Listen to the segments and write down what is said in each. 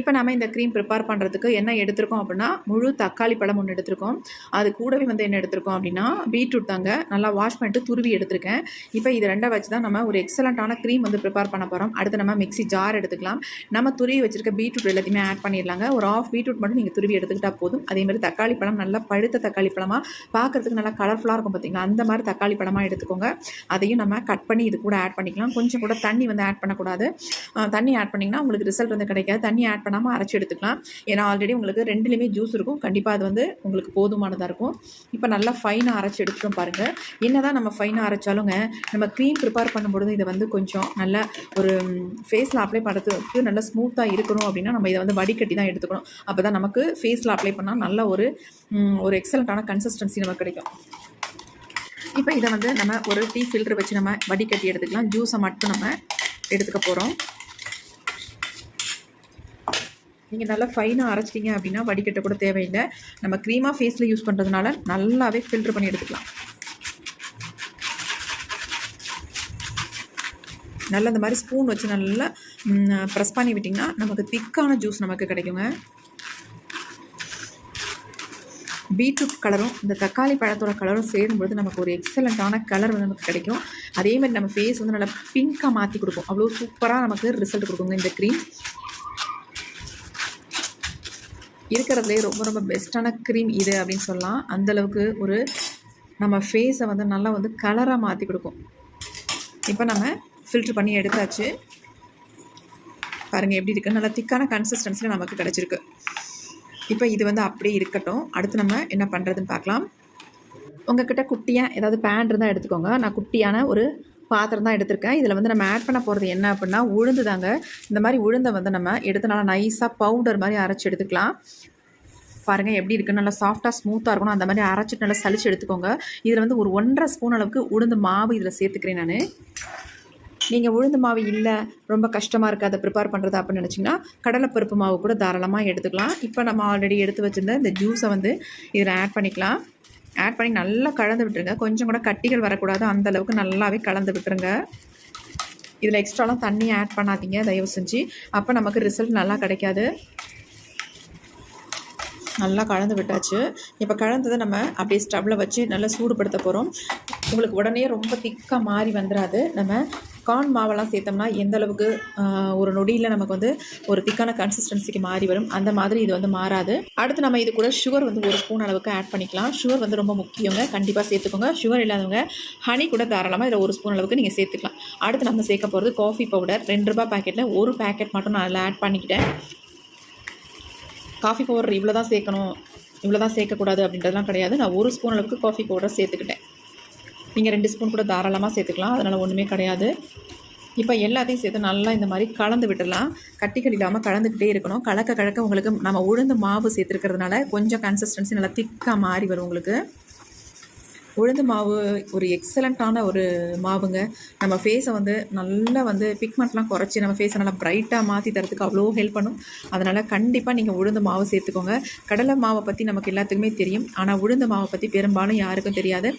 இப்போ நம்ம இந்த க்ரீம் ப்ரிப்பேர் பண்ணுறதுக்கு என்ன எடுத்திருக்கோம் அப்படின்னா முழு தக்காளி பழம் ஒன்று எடுத்திருக்கோம். அது கூடவே வந்து என்ன எடுத்திருக்கோம் அப்படின்னா பீட்ரூட் தாங்க. நல்லா வாஷ் பண்ணிட்டு துருவி எடுத்திருக்கேன். இப்போ இது ரெண்டை வச்சு தான் நம்ம ஒரு எக்ஸலண்ட்டான க்ரீம் வந்து ப்ரிப்பேர் பண்ண போகிறோம் அடுத்து நம்ம மிக்ஸி ஜார் எடுத்துக்கலாம். நம்ம துருவி வச்சிருக்க பீட்ரூட் எல்லாத்தையுமே ஆட் பண்ணிடலாங்க. ஒரு ஆஃப் பீட்ரூட் மட்டும் நீங்கள் துருவி எடுத்துக்கிட்டால் போதும். அதே மாதிரி தக்காளி பழம் நல்லா பழுத்த தக்காளி பழமாக பார்க்கறதுக்கு நல்லா கலர்ஃபுல்லாக இருக்கும் பார்த்தீங்களா அந்த மாதிரி தக்காளி பழமாக எடுத்துக்கோங்க. அதையும் நம்ம கட் பண்ணி இது கூட ஆட் பண்ணிக்கலாம். கொஞ்சம் கூட தண்ணி வந்து ஆட் பண்ணக்கூடாது. தண்ணி ஆட் பண்ணிங்கன்னா உங்களுக்கு ரிசல்ட் வந்து கிடைக்காது. தண்ணி ஆட் பண்ணாமல் அரைச்சி எடுத்துக்கலாம். ஏன்னா ஆல்ரெடி உங்களுக்கு ரெண்டுலேயுமே ஜூஸ் இருக்கும். கண்டிப்பாக அது வந்து உங்களுக்கு போதுமானதாக இருக்கும். இப்போ நல்லா ஃபைனாக அரைச்சி எடுத்துட்டோம் பாருங்கள் என்ன தான் நம்ம ஃபைனாக அரைச்சாலுங்க நம்ம க்ரீம் ப்ரிப்பேர் பண்ணும்பொழுது இதை வந்து கொஞ்சம் நல்ல ஒரு ஃபேஸில் அப்ளை பண்ணுறதுக்கு நல்லா ஸ்மூத்தாக இருக்கணும் அப்படின்னா நம்ம இதை வந்து வடிகட்டி தான் எடுத்துக்கணும். அப்போ தான் நமக்கு ஃபேஸில் அப்ளை பண்ணால் நல்ல ஒரு ஒரு எக்ஸலண்ட்டான கன்சிஸ்டன்சி நமக்கு கிடைக்கும். இப்போ இதை வந்து நம்ம ஒரு டீ ஃபில்டர் வச்சு நம்ம வடிகட்டி எடுத்துக்கலாம். ஜூஸை மட்டும் நம்ம எடுத்துக்க போகிறோம் நீங்கள் நல்லா ஃபைனாக அரைச்சிட்டிங்க அப்படின்னா வடிகட்ட கூட தேவையில்லை. நம்ம க்ரீமாக ஃபேஸில் யூஸ் பண்ணுறதுனால நல்லாவே ஃபில்ட்ரு பண்ணி எடுத்துக்கலாம். நல்லா இந்த மாதிரி ஸ்பூன் வச்சு நல்லா ப்ரெஸ் பண்ணி விட்டிங்கன்னா நமக்கு திக்கான ஜூஸ் நமக்கு கிடைக்குங்க. பீட்ரூட் கலரும் இந்த தக்காளி பழத்தோட கலரும் சேரும்பொழுது நமக்கு ஒரு எக்ஸலண்ட்டான கலர் வந்து நமக்கு கிடைக்கும். அதே மாதிரி நம்ம ஃபேஸ் வந்து நல்லா பிங்காக மாற்றி கொடுக்கும் அவ்வளோ சூப்பராக நமக்கு ரிசல்ட் கொடுக்குங்க இந்த க்ரீம் இருக்கிறதுலே ரொம்ப ரொம்ப பெஸ்ட்டான க்ரீம் இது அப்படின்னு சொல்லலாம். அந்தளவுக்கு ஒரு நம்ம ஃபேஸை வந்து நல்லா வந்து கலராக மாற்றி கொடுக்கும். இப்போ நம்ம ஃபில்ட்ரு பண்ணி எடுத்தாச்சு. பாருங்கள் எப்படி இருக்குது நல்லா திக்கான கன்சிஸ்டன்சியில் நமக்கு கிடச்சிருக்கு. இப்போ இது வந்து அப்படியே இருக்கட்டும். அடுத்து நம்ம என்ன பண்ணுறதுன்னு பார்க்கலாம். உங்ககிட்ட குட்டியாக ஏதாவது பேண்ட் இருந்தால் எடுத்துக்கோங்க. நான் குட்டியான ஒரு பாத்திரம் தான் எடுத்திருக்கேன். இதில் வந்து நம்ம ஆட் பண்ண போகிறது என்ன அப்படின்னா உளுந்து தாங்க இந்த மாதிரி உளுந்தை வந்து நம்ம எடுத்து நல்லா நைஸாக பவுடர் மாதிரி அரைச்சி எடுத்துக்கலாம். பாருங்கள் எப்படி இருக்குது நல்லா சாஃப்டாக ஸ்மூத்தாக இருக்கணும். அந்த மாதிரி அரைச்சிட்டு நல்லா சலிச்சு எடுத்துக்கோங்க. இதில் வந்து ஒரு ஒன்றரை ஸ்பூன் அளவுக்கு உளுந்து மாவு இதில் சேர்த்துக்கிறேன் நான். நீங்கள் உளுந்து மாவு இல்லை ரொம்ப கஷ்டமாக இருக்குது அதை ப்ரிப்பேர் பண்ணுறது அப்படின்னு நினச்சிங்கன்னா கடலைப்பருப்பு மாவு கூட தாராளமாக எடுத்துக்கலாம். இப்போ நம்ம ஆல்ரெடி எடுத்து வச்சுருந்த இந்த ஜூஸை வந்து இதில் ஆட் பண்ணிக்கலாம். ஆட் பண்ணி நல்லா கலந்து விட்டுருங்க. கொஞ்சம் கூட கட்டிகள் வரக்கூடாது. அந்தளவுக்கு நல்லாவே கலந்து விட்டுருங்க. இதில் எக்ஸ்ட்ராலாம் தண்ணி ஆட் பண்ணாதீங்க. தயவு செஞ்சு. அப்போ நமக்கு ரிசல்ட் நல்லா கிடைக்காது. நல்லா கலந்து விட்டாச்சு. இப்போ கலந்ததை நம்ம அப்படியே ஸ்டவ்வில் வச்சு நல்லா சூடுபடுத்த போகிறோம் உங்களுக்கு உடனே ரொம்ப திக்காக மாறி வந்துடாது நம்ம கார்ன் மாவெல்லாம் சேர்த்தோம்னா எந்த அளவுக்கு ஒரு நொடியில் நமக்கு வந்து ஒரு திக்கான கன்சிஸ்டன்சிக்கு மாறி வரும் அந்த மாதிரி இது வந்து மாறாது. அடுத்து நம்ம இது கூட சுகர் வந்து ஒரு ஸ்பூன் அளவுக்கு ஆட் பண்ணிக்கலாம். சுகர் வந்து ரொம்ப முக்கியங்க கண்டிப்பாக சேர்த்துக்கோங்க. சுகர் இல்லாதவங்க ஹனி கூட தாராளமாக இதில் ஒரு ஸ்பூன் அளவுக்கு நீங்கள் சேர்த்துக்கலாம். அடுத்து நம்ம சேர்க்க போகிறது காஃபி பவுடர் ரெண்டு ரூபாய் பாக்கெட்டில் ஒரு பேக்கெட் மட்டும் நான் அதில் ஆட் பண்ணிக்கிட்டேன். காஃபி பவுடர் இவ்வளோ தான் சேர்க்கணும் இவ்வளோ தான் சேர்க்கக்கூடாது அப்படின்றதுலாம் கிடையாது. நான் ஒரு ஸ்பூன் அளவுக்கு காஃபி பவுடர் சேர்த்துக்கிட்டேன். நீங்கள் ரெண்டு ஸ்பூன் கூட தாராளமாக சேர்த்துக்கலாம். அதனால் ஒன்றுமே கிடையாது. இப்போ எல்லாத்தையும் சேர்த்து நல்லா இந்த மாதிரி கலந்து விட்டுடலாம் கட்டிகள் இல்லாமல் கலந்துக்கிட்டே இருக்கணும். கலக்க கலக்க உங்களுக்கு நம்ம உளுந்து மாவு சேர்த்துருக்கிறதுனால கொஞ்சம் கன்சிஸ்டன்சி நல்லா திக்காக மாறி வரும் உங்களுக்கு. உளுந்து மாவு ஒரு எக்ஸலண்ட்டான ஒரு மாவுங்க. நம்ம ஃபேஸை வந்து நல்லா வந்து பிக்மெண்ட்லாம் குறைச்சி நம்ம ஃபேஸை நல்லா ப்ரைட்டாக மாற்றி தரத்துக்கு அவ்வளோ ஹெல்ப் பண்ணும். அதனால் கண்டிப்பாக நீங்கள் உளுந்து மாவு சேர்த்துக்கோங்க. கடலை மாவை பற்றி நமக்கு எல்லாத்துக்குமே தெரியும். ஆனால் உளுந்து மாவை பற்றி பெரும்பாலும் யாருக்கும் தெரியாது.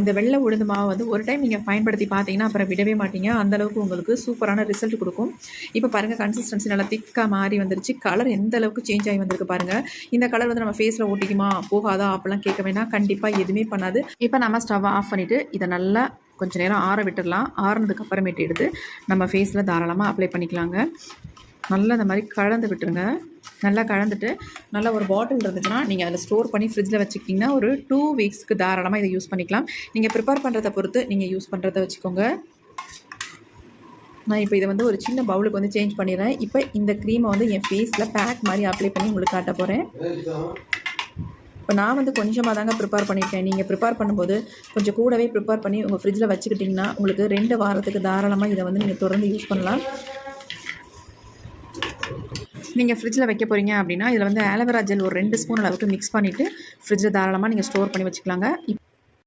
இந்த வெள்ளை உளுந்து மாவை வந்து ஒரு டைம் நீங்கள் பயன்படுத்தி பார்த்தீங்கன்னா அப்புறம் விடவே மாட்டீங்க. அந்தளவுக்கு உங்களுக்கு சூப்பரான ரிசல்ட் கொடுக்கும். இப்போ பாருங்கள் கன்சிஸ்டன்சி நல்லா திக்காக மாறி வந்துருச்சு. கலர் எந்த அளவுக்கு சேஞ்ச் ஆகி வந்திருக்கு பாருங்கள் இந்த கலர் வந்து நம்ம ஃபேஸில் ஓட்டிக்குமா? போகாதா? அப்படிலாம் கேட்க வேணாம். கண்டிப்பாக எதுவுமே பண்ணாது. இப்போ நம்ம ஸ்டவ் ஆஃப் பண்ணிவிட்டு இதை நல்லா கொஞ்சம் நேரம் ஆற விட்டுடலாம். ஆறுனதுக்கு அப்புறமேட்டு எடுத்து நம்ம ஃபேஸில் தாராளமாக அப்ளை பண்ணிக்கலாங்க. நல்லா இந்த மாதிரி கலந்து விட்டுருங்க. நல்லா கலந்துட்டு நல்லா ஒரு பாட்டில் இருந்துச்சுன்னா நீங்கள் அதில் ஸ்டோர் பண்ணி ஃப்ரிட்ஜில் வச்சுக்கிட்டிங்கன்னா ஒரு டூ வீக்ஸ்க்கு தாராளமாக இதை யூஸ் பண்ணிக்கலாம். நீங்கள் ப்ரிப்பேர் பண்ணுறதை பொறுத்து நீங்கள் யூஸ் பண்ணுறத வச்சுக்கோங்க. நான் இப்போ இதை வந்து ஒரு சின்ன பவுலுக்கு வந்து சேஞ்ச் பண்ணிடுறேன். இப்போ இந்த க்ரீமை வந்து என் ஃபேஸில் பேக் மாதிரி அப்ளை பண்ணி உங்களுக்கு காட்ட போகிறேன் இப்போ நான் வந்து கொஞ்சமாக தாங்க ப்ரிப்பேர் பண்ணியிருக்கேன் நீங்கள் ப்ரிப்பேர் பண்ணும்போது கொஞ்சம் கூடவே ப்ரிப்பேர் பண்ணி உங்கள் ஃப்ரிட்ஜில் வச்சுக்கிட்டிங்கன்னா உங்களுக்கு ரெண்டு வாரத்துக்கு தாராளமாக இதை வந்து நீங்கள் தொடர்ந்து யூஸ் பண்ணலாம். நீங்கள் ஃப்ரிட்ஜில் வைக்க போகிறீங்க அப்படின்னா இதில் வந்து ஆலோவேரா ஜெல் ஒரு ரெண்டு ஸ்பூன் அளவுக்கு மிக்ஸ் பண்ணிவிட்டு ஃப்ரிட்ஜில் தாராளமாக நீங்கள் ஸ்டோர் பண்ணி வச்சுக்கலாங்க.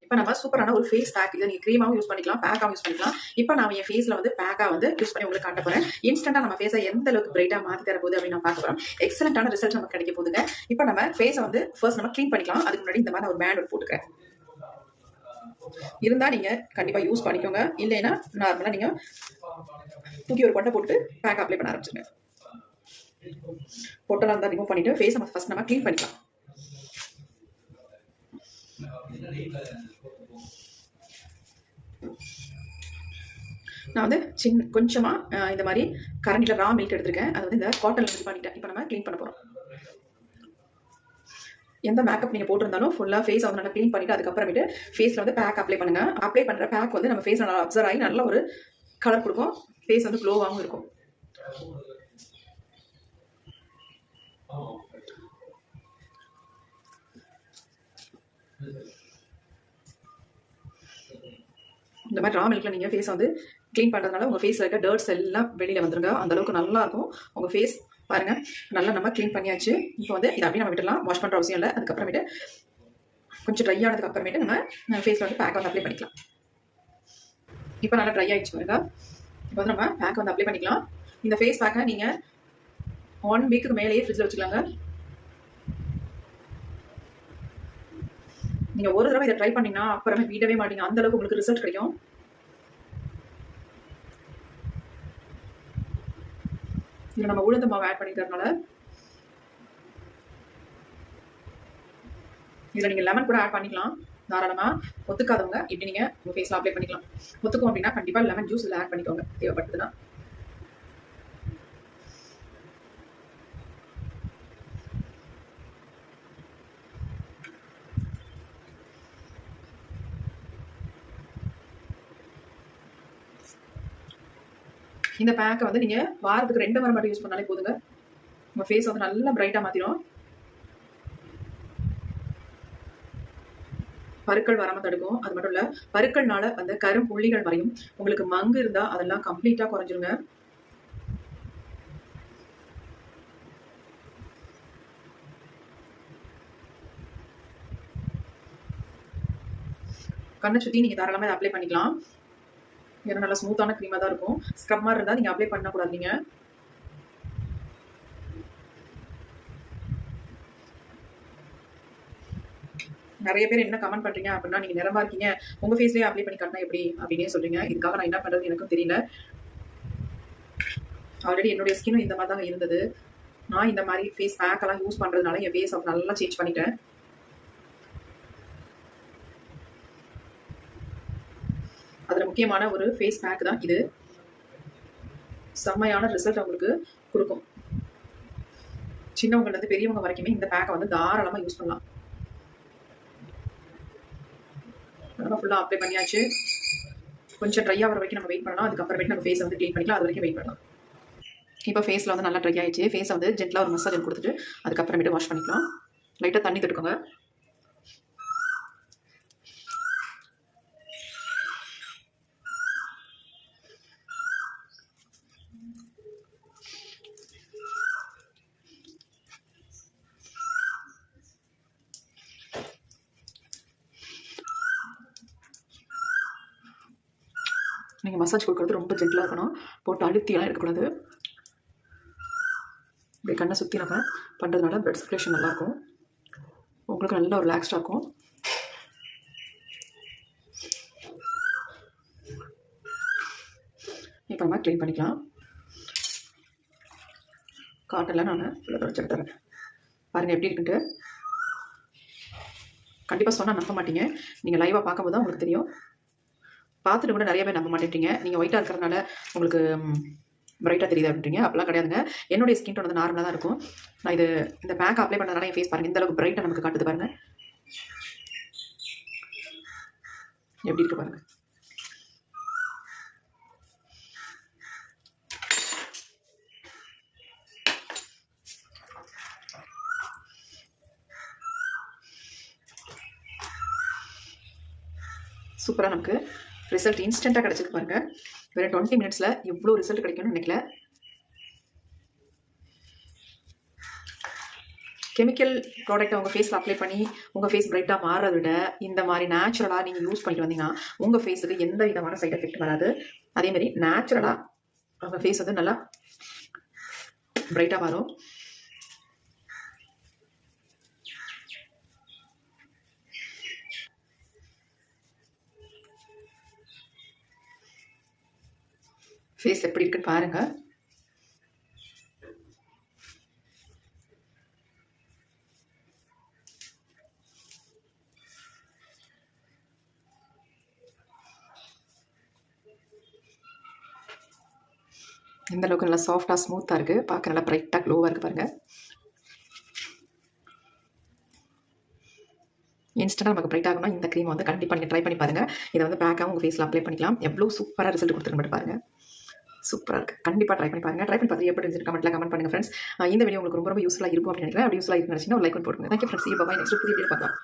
இப்போ நம்ம சூப்பரான ஒரு ஃபேஸ் பேக் இதை நீங்கள் க்ரீமாகவும் யூஸ் பண்ணிக்கலாம் பேக்காகவும் யூஸ் பண்ணிக்கலாம். இப்போ நான் என் ஃபேஸில் வந்து பேக்காக வந்து யூஸ் பண்ணி உங்களுக்கு காட்ட போகிறேன் இன்ஸ்டன்ட்டாக நம்ம ஃபேஸை எந்த அளவுக்கு பிரைட்டாக மாற்றி தர போகுது அப்படின்னு நான் பார்க்க போகிறோம் எக்ஸலண்டான ரிசல்ட் நமக்கு கிடைக்க போகுதுங்க. இப்போ நம்ம ஃபேஸை வந்து ஃபர்ஸ்ட் நம்ம க்ளீன் பண்ணிக்கலாம். அதுக்கு முன்னாடி இந்த மாதிரி ஒரு பேண்ட் ஒரு போட்டுக்கிறேன். இருந்தால் நீங்கள் கண்டிப்பாக யூஸ் பண்ணிக்கோங்க. இல்லைன்னா நார்மலாக நீங்கள் தூக்கி ஒரு கொண்டை போட்டு பேக் அப்ளை பண்ண ஆரம்பிச்சிருங்க. பொட்டெல்லாம் இருந்தால் ரிமூவ் பண்ணிவிட்டு ஃபேஸை நம்ம ஃபஸ்ட் நம்ம க்ளீன் பண்ணிக்கலாம். நான் வந்து சின்ன கொஞ்சமாக இந்த மாதிரி கரண்டியில் ரா மில்க் எடுத்திருக்கேன். அது வந்து இந்த காட்டனில் இது பண்ணிட்டேன். இப்போ நம்ம க்ளீன் பண்ண போகிறோம் எந்த மேக்கப் நீங்கள் போட்டிருந்தாலும் ஃபுல்லாக ஃபேஸ் வந்து நல்லா க்ளீன் பண்ணிவிட்டு அதுக்கப்புறமேட்டு ஃபேஸில் வந்து பேக் அப்ளை பண்ணுங்கள் அப்ளை பண்ணுற பேக் வந்து நம்ம ஃபேஸ் நல்லா அப்சர்வ் ஆகி நல்ல ஒரு கலர் கொடுக்கும். ஃபேஸ் வந்து க்ளோவாகவும் இருக்கும். இந்த மாதிரி ரா மில்கில் நீங்கள் ஃபேஸ் வந்து க்ளீன் பண்ணுறதுனால உங்கள் ஃபேஸில் இருக்க டர்ட்ஸ் எல்லாம் வெளியில் வந்துருங்க. அந்தளவுக்கு நல்லாயிருக்கும் உங்கள் ஃபேஸ் பாருங்கள் நல்லா நம்ம க்ளீன் பண்ணியாச்சு. இப்போ வந்து இதை அப்படியே நம்ம விட்டுலாம் வாஷ் பண்ணுற அவசியம் இல்லை. அதுக்கப்புறமேட்டு கொஞ்சம் ட்ரை ஆனதுக்கு அப்புறமேட்டு நம்ம ஃபேஸில் வந்து பேக் வந்து அப்ளை பண்ணிக்கலாம். இப்போ நல்லா ட்ரை ஆகிடுச்சு பாருங்க. இப்போ வந்து நம்ம பேக் வந்து அப்ளை பண்ணிக்கலாம். இந்த ஃபேஸ் பேக்கை நீங்கள் ஒன் வீக்குக்கு மேலேயே ஃப்ரிட்ஜில் வச்சுக்கலாங்க. நீங்கள் ஒரு தடவை இதை ட்ரை பண்ணீங்கன்னா அப்புறமே வீடவே மாட்டீங்க. அந்த அளவுக்கு உங்களுக்கு ரிசல்ட் கிடைக்கும். இதில் நம்ம உளுந்து மாவு ஆட் பண்ணிக்கிறதுனால. இதில் நீங்கள் லெமன் கூட ஆட் பண்ணிக்கலாம். தாராளமாக ஒத்துக்காதவங்க இப்படி நீங்கள் உங்கள் ஃபேஸில் அப்ளை பண்ணிக்கலாம். ஒத்துக்கும் அப்படின்னா கண்டிப்பாக லெமன் ஜூஸ் இதில் ஆட் பண்ணிக்கோங்க. தேவைப்படுதுன்னா இந்த பேக்கை வந்து நீங்கள் வாரத்துக்கு ரெண்டு வாரம் மட்டும் யூஸ் பண்ணாலே போதுங்க. உங்கள் ஃபேஸ் வந்து நல்லா பிரைட்டாக மாற்றிடும் பருக்கள் வராமல் தடுக்கும். அது மட்டும் இல்லை பருக்கள்னால அந்த கரும் புள்ளிகள் வரையும். உங்களுக்கு மங்கு இருந்தால் அதெல்லாம் கம்ப்ளீட்டாக குறைஞ்சிருங்க. கண்ணை சுற்றி நீங்கள் தாராளமாக அப்ளை பண்ணிக்கலாம். ஏன்னா நல்லா ஸ்மூத்தான க்ரீமாக தான் இருக்கும். ஸ்க்ரப் மாதிரி இருந்தால் நீங்கள் அப்ளை பண்ணக்கூடாது நீங்கள் நிறைய பேர் என்ன கமெண்ட் பண்ணுறீங்க அப்படின்னா நீங்கள் நிறமா இருக்கீங்க. உங்கள் ஃபேஸ்லேயே அப்ளை பண்ணி கட்டினா எப்படி அப்படின்னே சொல்கிறீங்க இதுக்காக நான் என்ன பண்ணுறது எனக்கும் தெரியல. ஆல்ரெடி என்னுடைய ஸ்கின்னும் இந்த மாதிரி தாங்க இருந்தது. நான் இந்த மாதிரி ஃபேஸ் பேக்கெல்லாம் யூஸ் பண்ணுறதுனால என் ஃபேஸ் நல்லா சேஞ்ச் பண்ணிட்டேன். அதில் முக்கியமான ஒரு ஃபேஸ் பேக் தான் இது. செம்மையான ரிசல்ட் அவங்களுக்கு கொடுக்கும். சின்னவங்கலேருந்து பெரியவங்க வரைக்குமே இந்த பேக்கை வந்து தாராளமாக யூஸ் பண்ணலாம். நம்ம ஃபுல்லாக அப்ளை பண்ணியாச்சு. கொஞ்சம் ட்ரை ஆகிற வரைக்கும் நம்ம வெயிட் பண்ணலாம். அதுக்கப்புறமேட்டு நம்ம ஃபேஸை வந்து க்ளீன் பண்ணிக்கலாம். அது வரைக்கும் வெயிட் பண்ணலாம். இப்போ ஃபேஸில் வந்து நல்லா ட்ரை ஆயிடுச்சு. ஃபேஸை வந்து ஜென்டலாக ஒரு மசாஜ் கொடுத்துட்டு அதுக்கப்புறமேட்டு வாஷ் பண்ணிக்கலாம். லைட்டாக தண்ணி தொட்டுக்கோங்க. நீங்கள் மசாஜ் கொடுக்குறது ரொம்ப ஜென்டிலாக இருக்கணும். போட்டு அழுத்தியெல்லாம் எடுக்கக்கூடாது. இப்படி கண்ணை சுற்றி நம்ம பண்ணுறதுனால பிளட் சர்க்குலேஷன் நல்லாயிருக்கும் உங்களுக்கு நல்லா ரிலாக்ஸ்டாக இருக்கும். இப்போ நம்ம க்ளீன் பண்ணிக்கலாம். காட்டெல்லாம் நான் ஃபுல்லாக தொடச்சி எடுத்துறேன். பாருங்கள் எப்படி இருக்குன்ட்டு. கண்டிப்பாக சொன்னால் நம்ப மாட்டீங்க. நீங்கள் லைவாக பார்க்கும்போது தான் உங்களுக்கு தெரியும். பார்த்துட்டு கூட நிறைய பேர் நம்ப மாட்டேங்கிறீங்க நீங்கள் ஒயிட்டாக இருக்கிறதுனால உங்களுக்கு பிரைட்டாக தெரியுது அப்படின்றீங்க. அப்பெல்லாம் கிடையாதுங்க. என்னுடைய ஸ்கின் டோன் வந்து நார்மலாக தான் இருக்கும். நான் இது இந்த பேக் அப்ளை பண்ணதுனால என் ஃபேஸ் பாருங்கள் இந்த அளவுக்கு பிரைட்டாக நமக்கு காட்டுது பாருங்கள் எப்படி இருக்கு பாருங்கள் சூப்பராக நமக்கு. ரிசல்ட் இன்ஸ்டண்ட்டாக கிடச்சிருக்கு பாருங்க. வேறு டுவெண்ட்டி மினிட்ஸில் எவ்வளோ ரிசல்ட் கிடைக்கும்னு நினைக்கல. கெமிக்கல் ப்ராடக்ட்டை உங்கள் ஃபேஸில் அப்ளை பண்ணி உங்கள் ஃபேஸ் பிரைட்டாக மாறதை விட இந்த மாதிரி நேச்சுரலாக நீங்கள் யூஸ் பண்ணிட்டு வந்தீங்கன்னா உங்கள் ஃபேஸுக்கு எந்த விதமான சைட் எஃபெக்ட் வராது. அதேமாரி நேச்சுரலாக உங்கள் ஃபேஸ் வந்து நல்லா பிரைட்டாக வரும் ஃபேஸ் எப்படி இருக்குன்னு பாருங்கள் இந்த அளவுக்கு நல்லா சாஃப்டாக ஸ்மூத்தாக இருக்குது பார்க்க நல்லா ப்ரைட்டாக க்ளோவாக இருக்குது பாருங்கள் இன்ஸ்டாக நமக்கு ப்ரைட் ஆகணும் இந்த க்ரீம் வந்து கண்டிப்பாக நீங்கள் ட்ரை பண்ணி பாருங்கள் இதை வந்து பேக்காக உங்கள் ஃபேஸில் அப்ளை பண்ணிக்கலாம். எவ்வளோ சூப்பராக ரிசல்ட் கொடுத்துருங்க பாருங்கள் சூப்பராக இருக்குது கண்டிப்பாக ட்ரை பண்ணி பாருங்கள் ட்ரை பண்ணி பார்த்து எப்படி இருந்துச்சு கமெண்ட்டில் கமெண்ட் பண்ணுங்கள் ஃப்ரெண்ட்ஸ் இந்த வீடியோ உங்களுக்கு ரொம்ப ரொம்ப யூஸ்ஃபுல்லாக இருக்கும் அப்படின்னு நினைக்கிறேன் அப்படி யூஸ்ஃபுல்லாக இருக்குன்னு நினச்சிங்கன்னா ஒரு லைக் பண்ணி போடுங்க தேங்க்யூ ஃப்ரெண்ட்ஸ் இப்போ நெக்ஸ்ட் புதிய வீடியோ பார்க்கலாம்.